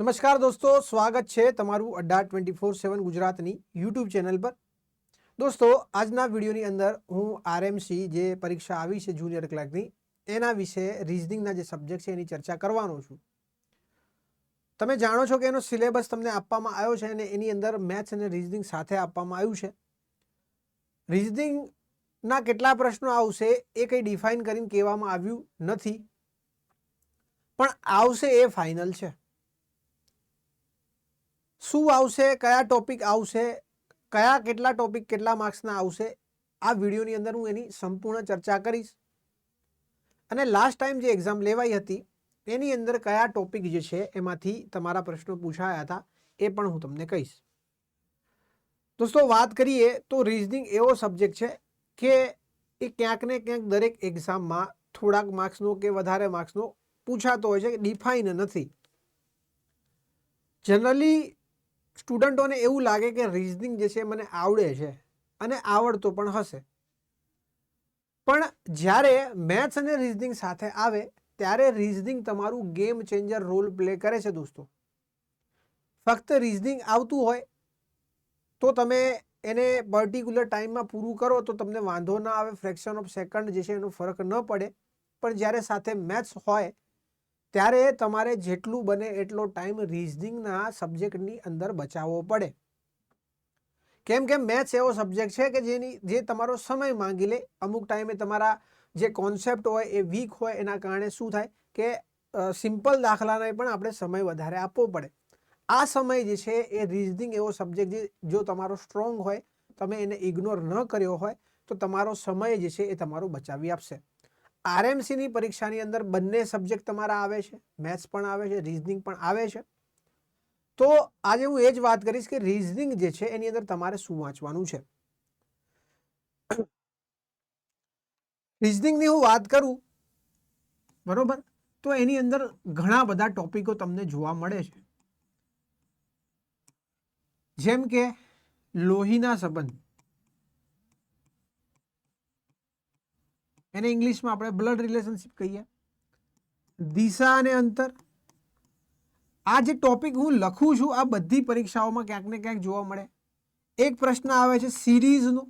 નમસ્કાર દોસ્તો, સ્વાગત છે તમારું અડ્ડા ટ્વેન્ટી ફોર સેવન ગુજરાતની યુટ્યુબ ચેનલ પર. દોસ્તો, આજના વિડીયોની અંદર હું આરએમસી જે પરીક્ષા આવી છે જુનિયર ક્લાર્કની, એના વિશે રિઝનિંગના જે સબ્જેક્ટ છે એની ચર્ચા કરવાનો છું. તમે જાણો છો કે એનો સિલેબસ તમને આપવામાં આવ્યો છે અને એની અંદર મેથ્સ અને રિઝનિંગ સાથે આપવામાં આવ્યું છે. રિઝનિંગના કેટલા પ્રશ્નો આવશે એ કંઈ ડિફાઇન કરીને કહેવામાં આવ્યું નથી. પણ આવશે એ ફાઇનલ છે. શું આવશે, કયા ટોપિક આવશે, કયા કેટલા ટોપિક કેટલા માર્ક્સના આવશે, આ વિડીયોની અંદર હું એની સંપૂર્ણ ચર્ચા કરીશ. અને લાસ્ટ ટાઈમ જે એક્ઝામ લેવાઈ હતી, એની અંદર કયા ટોપિક જે છે, એમાંથી તમારા પ્રશ્નો પૂછાયા હતા, એ પણ હું તમને કહીશ. દોસ્તો, વાત કરીએ તો રિઝનિંગ એવો સબ્જેક્ટ છે કે એ ક્યાંક ને ક્યાંક દરેક એક્ઝામમાં થોડાક માર્ક્સનો કે વધારે માર્ક્સનો પૂછાતો હોય છે કે ડિફાઇન નથી. જનરલી સ્ટુડન્ટોને એવું લાગે કે રિઝનિંગ જે છે મને આવડે છે અને આવડતો પણ હશે. પણ જ્યારે મેથ્સ અને રિઝનિંગ સાથે આવે, ત્યારે રિઝનિંગ તમારું ગેમ ચેન્જર રોલ પ્લે કરે છે દોસ્તો. ફક્ત રિઝનિંગ આવતું હોય, તો તમે એને પર્ટિક્યુલર ટાઈમમાં પૂરું કરો, તો તમને વાંધો ના આવે ફ્રેક્શન ઓફ સેકન્ડ જે છે એનો ફરક ન પડે. પણ જ્યારે સાથે મેથ્સ હોય ત્યારે તમારે જેટલું બને એટલો ટાઈમ રિઝનિંગના સબ્જેક્ટની અંદર બચાવવો પડે. કેમ કે મેથ્સ એવો સબ્જેક્ટ છે કે જેની, જે તમારો સમય માંગી લે. અમુક ટાઈમે તમારા જે કોન્સેપ્ટ હોય એ વીક હોય એના કારણે શું થાય કે સિમ્પલ દાખલાને પણ આપણે સમય વધારે આપવો પડે. આ સમય જે છે એ રિઝનિંગ એવો સબ્જેક્ટ જે, જો તમારો સ્ટ્રોંગ હોય, તમે એને ઇગ્નોર ન કર્યો હોય, તો તમારો સમય જે છે એ તમારો બચાવી આપશે. આરએમસીની પરીક્ષાની અંદર બંને સબ્જેક્ટ તમારા આવે છે મેથ્સ પણ આવે છે રિઝનિંગ પણ આવે છે. તો આજે હું એ જ વાત કરીશ કે રિઝનિંગ જે છે એની અંદર તમારે શું વાંચવાનું છે. રિઝનિંગની હું વાત કરું, બરોબર? તો એની અંદર ઘણા બધા ટોપિકો તમને જોવા મળે છે. જેમ કે લોહીના સંબંધ એને ઇંગ્લિશમાં આપણે બ્લડ રિલેશનશિપ કહીએ. દિશા અને અંતર. આ જે ટોપિક હું લખું છું, આ બધી પરીક્ષાઓમાં ક્યાંક ને ક્યાંક જોવા મળે. એક પ્રશ્ન આવે છે સિરીઝનો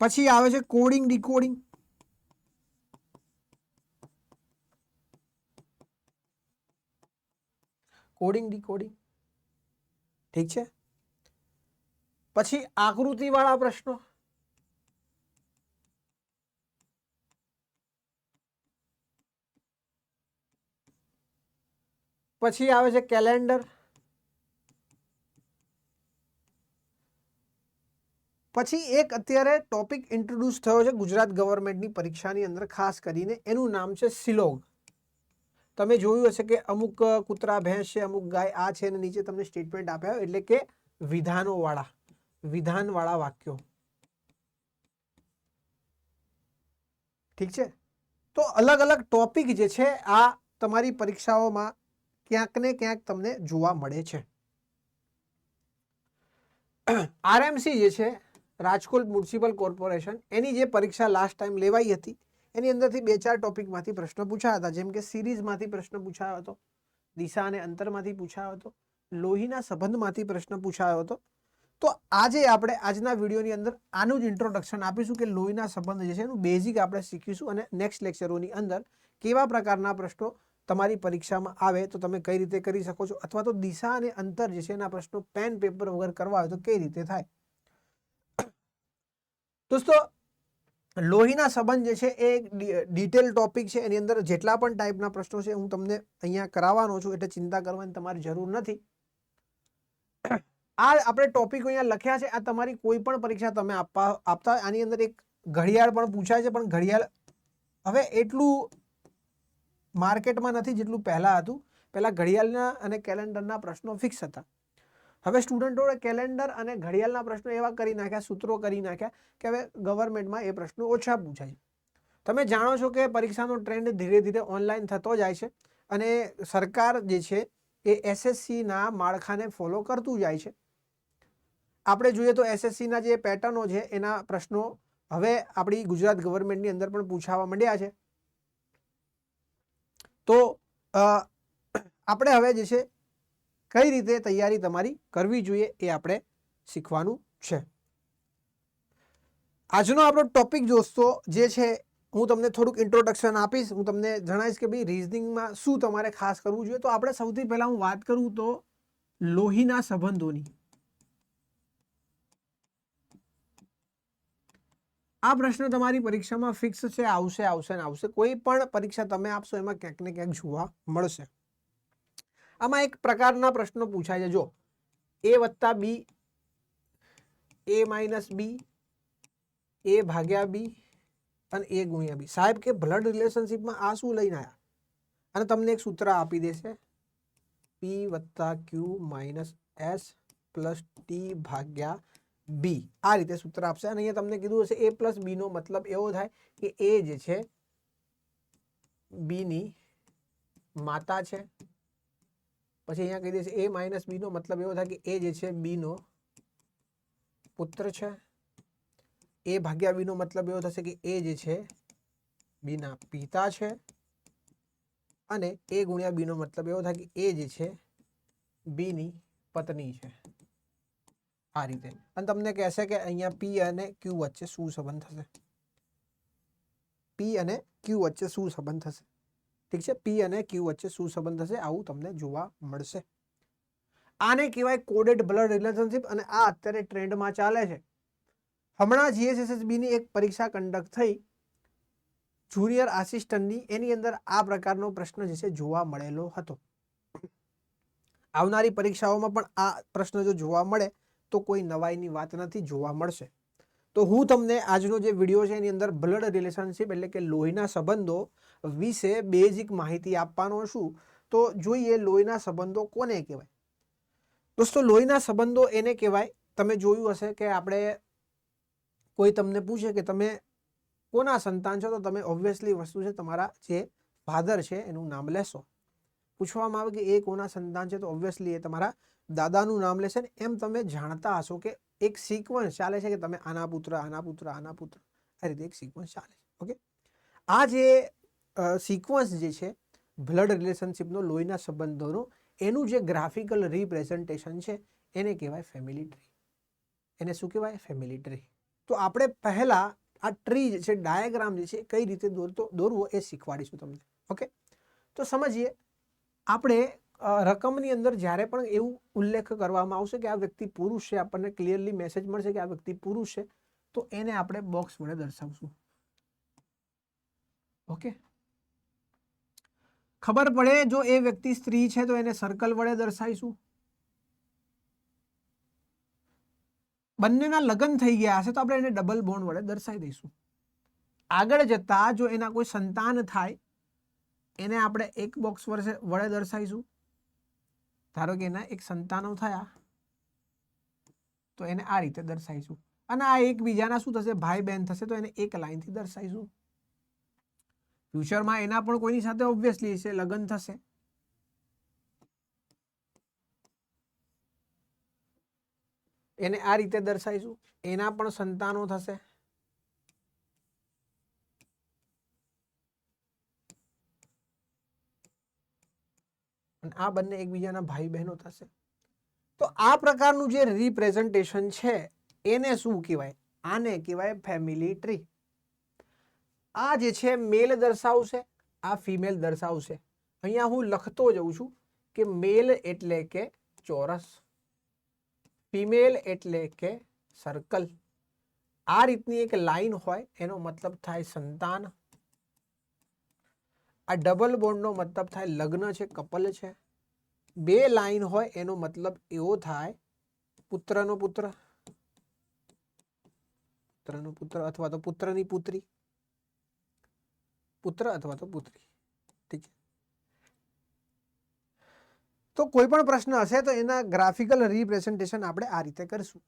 પછી આવે છે કોડિંગ ડીકોડિંગ કોડિંગ ડીકોડિંગ ઠીક છે? પછી આકૃતિ વાળા પ્રશ્નો. પછી આવે છે કેલેન્ડર. પછી એક અત્યારે ટોપિક ઇન્ટ્રોડ્યુસ થયો છે ગુજરાત ગવર્મેન્ટની પરીક્ષાની અંદર, ખાસ કરીને એનું નામ છે સિલોગ તમે જોયું હશે કે અમુક કૂતરા, ભેંસ છે, અમુક ગાય આ છે અને નીચે તમને સ્ટેટમેન્ટ આપ્યા એટલે કે વિધાનો વાળા વિધાનવાળા વાક્યો. ઠીક છે? તો અલગ અલગ ટોપિક જે છે, આ તમારી પરીક્ષાઓમાં ક્યાંક ને ક્યાંક તમને જોવા મળે છે. આરએમસી જે છે, રાજકોટ મ્યુનિસિપલ કોર્પોરેશન, એની જે પરીક્ષા લાસ્ટ ટાઈમ લેવાઈ હતી, એની અંદરથી બે ચાર ટોપિકમાંથી પ્રશ્ન પૂછાયા હતા. જેમ કે સિરીઝમાંથી પ્રશ્ન પૂછાયો હતો, દિશા અને અંતરમાંથી પૂછાયો હતો, લોહીના સંબંધમાંથી પ્રશ્ન પૂછાયો હતો. તો આજે આપણે આજના વિડીયોની અંદર આનું જ ઇન્ટ્રોડક્શન આપીશું કે લોહીના સંબંધ જે છે એનું બેઝિક આપણે શીખીશું અને નેક્સ્ટ લેક્ચરોની અંદર કેવા પ્રકારના પ્રશ્નો તમારી પરીક્ષામાં આવે, તો તમે કઈ રીતે કરી શકો છો અથવા તો દિશા અને અંતર જે છે એના પ્રશ્નો પેન પેપર વગર કરવા હોય તો કઈ રીતે થાય. દોસ્તો, લોહીના સંબંધ જે છે એ ડિટેલ ટોપિક છે. એની અંદર જેટલા પણ ટાઈપના પ્રશ્નો છે હું તમને અહીંયા કરાવવાનો છું, એટલે ચિંતા કરવાની તમારી જરૂર નથી. આ આપણે ટોપિક અહીંયા લખ્યા છે. આ તમારી કોઈ પણ પરીક્ષા તમે આપવા આપતા, આની અંદર એક ઘડિયાળ પણ પૂછાય છે, પણ ઘડિયાળ હવે એટલું માર્કેટમાં નથી જેટલું પહેલાં હતું. પહેલાં ઘડિયાળના અને કેલેન્ડરના પ્રશ્નો ફિક્સ હતા. હવે સ્ટુડન્ટોએ કેલેન્ડર અને ઘડિયાળના પ્રશ્નો એવા કરી નાખ્યા, સૂત્રો કરી નાખ્યા કે હવે ગવર્મેન્ટમાં એ પ્રશ્નો ઓછા પૂછાય. તમે જાણો છો કે પરીક્ષાનો ટ્રેન્ડ ધીરે ધીરે ઓનલાઈન થતો જાય છે અને સરકાર જે છે એ એસએસસીના માળખાને ફોલો કરતું જાય છે. આપણે જોઈએ તો એસએસસીના જે પેટર્નો છે, એના પ્રશ્નો હવે આપણી ગુજરાત ગવર્મેન્ટની અંદર પણ પૂછાવા માંડ્યા છે. તો આપણે હવે જે છે, કઈ રીતે તૈયારી તમારી કરવી જોઈએ એ આપણે શીખવાનું છે. આજનો આપણો ટોપિક દોસ્તો જે છે, હું તમને થોડુંક ઇન્ટ્રોડક્શન આપીશ. હું તમને જણાવીશ કે ભાઈ રિઝનિંગમાં શું તમારે ખાસ કરવું જોઈએ. તો આપણે સૌથી પહેલાં હું વાત કરું તો લોહીના સંબંધોની. આ પ્રશ્ન તમારી પરીક્ષામાં ફિક્સ છે, આવશે આવશે ને આવશે. કોઈ પણ પરીક્ષા તમે આપશો, એમાં ક્યાંક ને ક્યાંક જોવા મળશે. આમાં એક પ્રકારના પ્રશ્નો પૂછાય છે. જો એ વત્તા બી એ માઇનસ બી એ ભાગ્યા બી અને એ ગુણ્યા બી સાહેબ કે બ્લડ રિલેશનશિપમાં આ શું લઈને આવ્યા અને તમને એક સૂત્ર આપી દેશે. પી વત્તા Q minus S plus T ભાગ્યા બી આ રીતે સૂત્ર આપશે. અને અહીંયા તમને કીધું હશે એ પ્લસ બીનો મતલબ એવો થાય કે એ જે છે બીની માતા છે. પછી અહીંયા કહી દેશે એ માઇનસ બીનો મતલબ એવો થાય કે એ જે છે બીનો પુત્ર છે. એ ભાગ્યા બીનો મતલબ એવો થશે કે એ જે છે બીના પિતા છે. અને એ ગુણ્યા બીનો મતલબ એવો થાય કે એ જે છે બીની પત્ની છે. આ રીતે. અને તમને કહેશે કે અહીંયા પી અને ક્યુ વચ્ચે શું સંબંધ થશે? પી અને ક્યુ વચ્ચે શું સંબંધ થશે? ઠીક છે? પી અને ક્યુ વચ્ચે શું સંબંધ થશે? આવું તમને જોવા મળશે. આને કહેવાય કોડેડ બ્લડ રિલેશનશિપ અને આ અત્યારે ટ્રેન્ડમાં ચાલે છે. હમણાં જીએસએસએસબીની એક પરીક્ષા કન્ડક્ટ થઈ. જુનિયર આસિસ્ટન્ટની એની અંદર આ પ્રકારનો પ્રશ્ન જે છે જોવા મળેલો હતો. આવનારી પરીક્ષાઓમાં પણ આ પ્રશ્ન જો જોવા મળે તો કોઈ નવાઈની વાત નથી, જોવા મળશે. તો હું તમને આજનો જે વીડિયો છે એની અંદર બ્લડ રિલેશનશિપ એટલે કે લોહીના સંબંધો વિશે બેઝિક માહિતી આપવાનો છું. તો જોઈએ લોહીના સંબંધો કોને કહેવાય? દોસ્તો, લોહીના સંબંધો એને કહેવાય. તમે જોયું હશે કે આપણે કોઈ તમને પૂછે કે તમે કોના સંતાન છો, તો તમે ઓબ્વિયસલી વસ્તુ છે તમારા જે ફાધર છે એનું નામ લેશો. પૂછવામાં આવે કે એ કોના સંતાન છે, તો ઓબ્વિયસલી એ તમારા દાદાનું નામ લેશે ને એમ તમે જાણતા હશો કે એક સિક્વન્સ ચાલે છે કે તમે આના પુત્ર આના પુત્ર આના પુત્ર. આ રીતે એક સિક્વન્સ ચાલે છે ઓકે આ જે સિક્વન્સ જે છે બ્લડ રિલેશનશિપનો લોહીના સંબંધોનો, એનું જે ગ્રાફિકલ રિપ્રેઝન્ટેશન છે, એને કહેવાય ફેમિલી ટ્રી એને શું કહેવાય? ફેમિલી ટ્રી તો આપણે પહેલા આ ટ્રી જે છે ડાયાગ્રામ જે છે કઈ રીતે દોરતો, દોરવો એ શીખવાડીશું તમને ઓકે તો સમજીએ. આપણે રકમની અંદર જ્યારે પણ એવું ઉલ્લેખ કરવામાં આવશે કે આ વ્યક્તિ પુરુષ છે, આપણને ક્લિયરલી મેસેજ મળશે કે આ વ્યક્તિ પુરુષ છે, તો એને આપણે બોક્સ વડે દર્શાવશું. ઓકે ખબર પડે જો એ વ્યક્તિ સ્ત્રી છે તો એને સર્કલ વડે દર્શાવીશું. બંનેના લગ્ન થઈ ગયા હશે તો આપણે એને ડબલ બોન્ડ વડે દર્શાવી દઈશું. આગળ જતા જો એના કોઈ સંતાન થાય એને આપણે એક બોક્સ વર્ષે વડે દર્શાવીશું. ધારો કે એના એક સંતાનો થયા, તો એને આ રીતે દર્શાવીશું. અને આ એકબીજાના શું થશે? ભાઈ બહેન થશે, તો એને એક લાઈનથી દર્શાવીશું. ફ્યુચરમાં એના પણ કોઈની સાથે ઓબ્વિયસલી છે લગ્ન થશે. એને આ રીતે દર્શાવીશું. એના પણ સંતાનો થશે. આ બંને એકબીજાના ભાઈ બહેનો થશે. તો આ પ્રકારનું જે રિપ્રેઝન્ટેશન છે, એને શું કહેવાય? આને કહેવાય ફેમિલી ટ્રી આ જે છે મેલ દર્શાવશે, આ ફિમેલ દર્શાવશે. અહીંયા હું લખતો જઉં છું કે મેલ એટલે કે ચોરસ ફિમેલ એટલે કે સર્કલ આ રીતની એક લાઈન હોય, એનો મતલબ થાય સંતાન. આ ડબલ બોન્ડનો મતલબ થાય લગ્ન છે કપલ છે. બે લાઈન હોય એનો મતલબ એવો થાય, પુત્રનો પુત્ર પુત્રનો પુત્ર અથવા તો પુત્રની પુત્રી, પુત્ર અથવા તો પુત્રી. ઠીક છે? તો કોઈ પણ પ્રશ્ન હશે તો એના ગ્રાફિકલ રિપ્રેઝન્ટેશન આપણે આ રીતે કરીશું.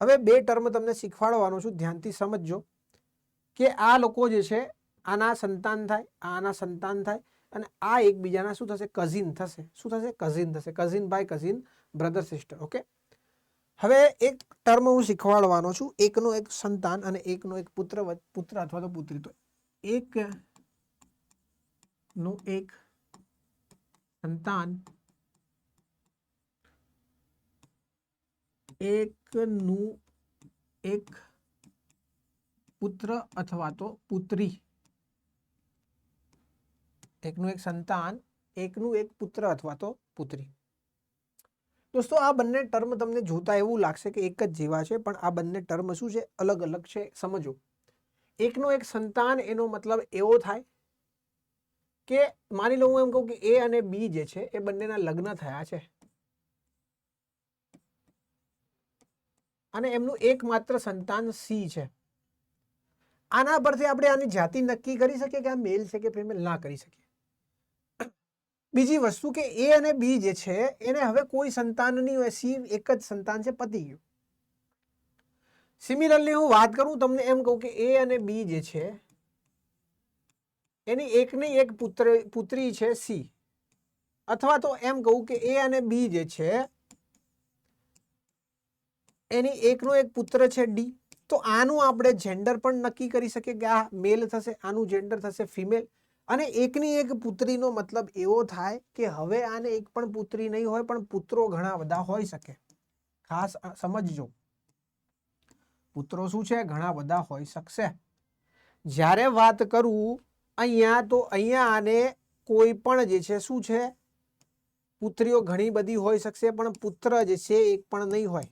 હવે બે ટર્મ તમને શીખવાડવાનો છું, ધ્યાનથી સમજજો, કે આ લોકો જે છે, આના સંતાન થાય, આના સંતાન થાય અને આ એકબીજાના શું થશે? કઝિન થશે. શું થશે? કઝિન થશે. Cousin by cousin brother sister okay હવે એક ટર્મ હું શીખવાડવાનો છું. એકનો એક સંતાન અને એકનો એક પુત્ર પુત્ર અથવા તો પુત્રી. તો એક નું એક સંતાન, એકનું એક પુત્ર અથવા તો પુત્રી. એકનું એક સંતાન, એકનું એક પુત્ર અથવા તો પુત્રી. દોસ્તો, આ બંને ટર્મ તમને જોતા એવું લાગશે કે એક જ જેવા છે, પણ આ બંને ટર્મ શું છે? અલગ અલગ છે, સમજો. એકનો એક સંતાન એનો મતલબ એવો થાય કે માની લો હું એમ કહું કે એ અને બી જે છે, એ બંનેના લગ્ન થયા છે. અને એમનું એકમાત્ર સંતાન સી છે. આના પરથી આપણે આની જાતિ નક્કી કરી શકીએ કે આ મેલ છે કે ફિમેલ? ના કરી શકીએ. બીજી વસ્તુ કે એ અને બી જે છે, એને હવે કોઈ સંતાન નહીં હોય, સી એક જ સંતાન છે, પતી ગયું. સિમિલરલી હું વાત કરું, તમને એમ કહું કે એ અને બી જે છે, એની એકની એક પુત્ર, પુત્રી છે, સી. અથવા તો એમ કહું કે એ અને બી જે છે, એની એકનો એક પુત્ર છે, ડી. તો આનું આપણે જેન્ડર પણ નક્કી કરી શકીએ કે આ મેલ થશે, આનું જેન્ડર થશે ફિમેલ અને એકની એક પુત્રીનો મતલબ એવો થાય કે હવે આને એક પણ પુત્રી નહીં હોય, પણ પુત્રો ઘણા બધા હોઈ શકે. ખાસ સમજજો. પુત્રો શું છે? ઘણા બધા હોઈ શકશે. જ્યારે વાત કરું, અહીંયા તો અહીંયા આને કોઈ પણ જે છે, શું છે? પુત્રીઓ ઘણી બધી હોઈ શકશે, પણ પુત્ર જે છે, એક પણ નહીં હોય.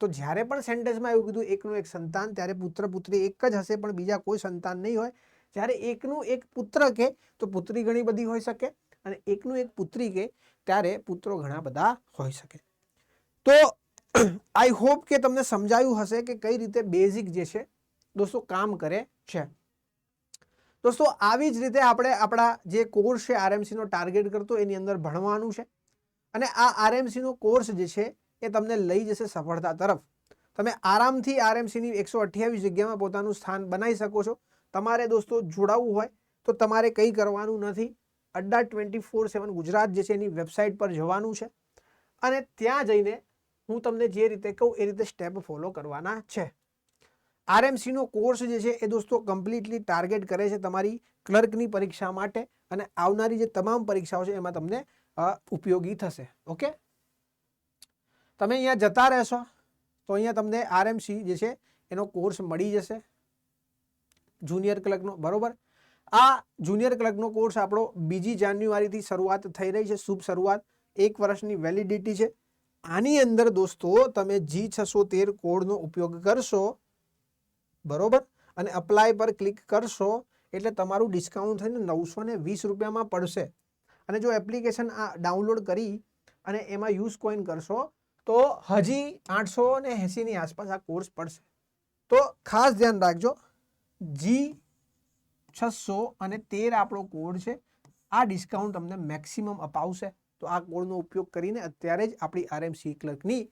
તો જ્યારે પણ સેન્ટેન્સમાં એવું કીધું, એકનું એક સંતાન, ત્યારે પુત્ર પુત્રી એક જ હશે, પણ બીજા કોઈ સંતાન નહીં હોય. જ્યારે એકનું એક પુત્ર કે, તો પુત્રી ઘણી બધી હોઈ શકે અને એકનું એક પુત્રી કે, ત્યારે પુત્રો ઘણા બધા હોઈ શકે. તો આઈ હોપ કે તમને સમજાયું હશે કે કઈ રીતે બેઝિક જે છે, દોસ્તો, કામ કરે છે. દોસ્તો, આવી જ રીતે આપણે આપણા જે કોર્સ છે આરએમસીનો ટાર્ગેટ કરતો, એની અંદર ભણવાનું છે. અને આ આરએમસીનો કોર્સ જે છે, એ તમને લઈ જશે સફળતા તરફ. તમે આરામથી આરએમસીની એકસો અઠ્યાવીસ જગ્યામાં પોતાનું સ્થાન બનાવી શકો છો. તમારે દોસ્તો જોડાવવું હોય તો તમારે કંઈ કરવાનું નથી. Adda twenty four seven Gujarat જે છે એની વેબસાઇટ પર જવાનું છે. અને ત્યાં જઈને હું તમને જે રીતે કહું એ રીતે સ્ટેપ ફોલો કરવાના છે. આરએમસીનો કોર્સ જે છે એ દોસ્તો કમ્પ્લીટલી ટાર્ગેટ કરે છે તમારી ક્લર્કની પરીક્ષા માટે અને આવનારી જે તમામ પરીક્ષાઓ છે એમાં તમને ઉપયોગી થશે. ઓકે? તમે અહીંયા જતા રહેશો તો અહીંયા તમને આરએમસી જે છે એનો કોર્સ મળી જશે. જુનિયર ક્લર્કનો, બરોબર? આ જુનિયર ક્લર્કનો કોર્સ આપણો બીજી જાન્યુઆરીથી શરૂઆત થઈ રહી છે, શુભ શરૂઆત. એક વર્ષની વેલિડિટી છે. આની અંદર દોસ્તો, તમે જી છસો તેર કોડનો ઉપયોગ કરશો, બરોબર? અને અપ્લાય પર ક્લિક કરશો, એટલે તમારું ડિસ્કાઉન્ટ થઈને નવસો ને વીસ રૂપિયામાં પડશે. અને જો એપ્લિકેશન આ ડાઉનલોડ કરી અને એમાં યુઝ કોઈન કરશો, તો હજી આઠસો ને એંસીની આસપાસ આ કોર્સ પડશે. તો ખાસ ધ્યાન રાખજો. જી છસો અને તેર આપણો કોડ છે. આ ડિસ્કાઉન્ટ તમને મેક્સિમમ અપાવશે. તો આ કોડનો ઉપયોગ કરીને અત્યારે જ આપણી આરએમસી ક્લર્કની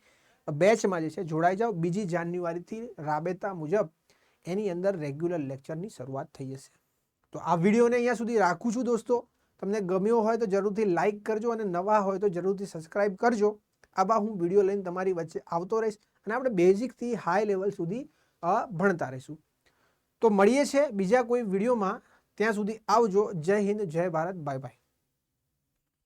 બેચમાં જે છે જોડાઈ જાઓ. બીજી જાન્યુઆરીથી રાબેતા મુજબ એની અંદર રેગ્યુલર લેક્ચરની શરૂઆત થઈ જશે. તો આ વિડીયોને અહીંયા સુધી રાખું છું દોસ્તો. તમને ગમ્યો હોય તો જરૂરથી લાઇક કરજો અને નવા હોય તો જરૂરથી સબસ્ક્રાઇબ કરજો. આવા હું વીડિયો લઈને તમારી વચ્ચે આવતો રહીશ અને આપણે બેઝિકથી હાઈ લેવલ સુધી ભણતા રહીશું. તો મળીએ છીએ બીજા કોઈ વિડીયોમાં. ત્યાં સુધી આવજો. જય હિન્દ, જય ભારત. Bye bye.